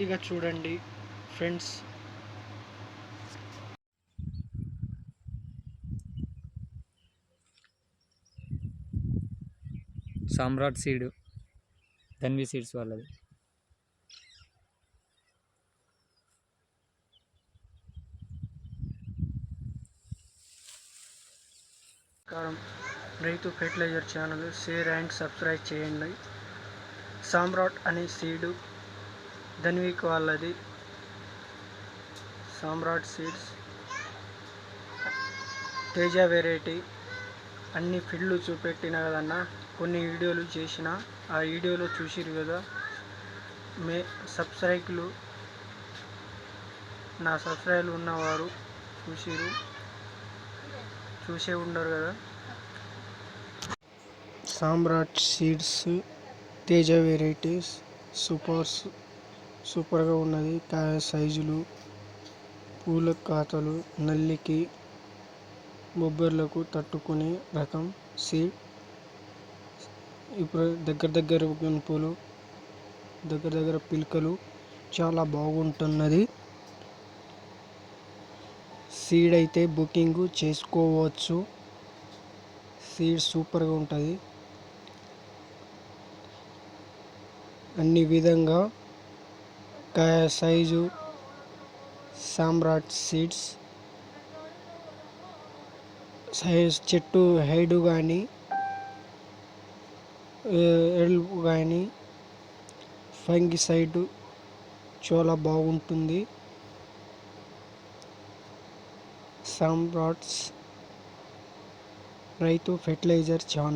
పూర్తిగా చూడండి friends. Samrat seed Dhanvi seeds వాళ్ళది. కారం రైతు fertilizer channel share and subscribe చేయండి. సామ్రాట్ అనే సీడు ధన్విక్ వాళ్ళది. సామ్రాట్ సీడ్స్. తేజ వెరైటీ. అన్ని ఫీల్డ్లు చూపెట్టిన కదన్నా కొన్ని వీడియోలు చేసిన ఆ వీడియోలో చూసిరు కదా. మే సబ్స్క్రైబ్లు. నా సబ్స్క్రైబ్లు ఉన్నవారు చూసిరు. చూసే ఉండరు కదా. Samrat seeds Teja varieties supers. సూపర్గా ఉన్నది. కాయ సైజులు పూల కాతలు నల్లికి బొబ్బర్లకు తట్టుకునే రకం సీడ్. ఇప్పుడు దగ్గర దగ్గర గుంపులు దగ్గర దగ్గర పిలకలు చాలా బాగుంటున్నది. సీడ్ అయితే బుకింగ్ చేసుకోవచ్చు. సీడ్ సూపర్గా ఉంటుంది. అన్ని విధంగా సైజు సామ్రాట్ సీడ్స్ సైజ్ చెట్టు హైడ్ కానీ ఎల్పు కానీ ఫంగి సైడ్ చాలా బాగుంటుంది. సామ్రాట్స్ రైతు ఫెర్టిలైజర్ ఛానల్.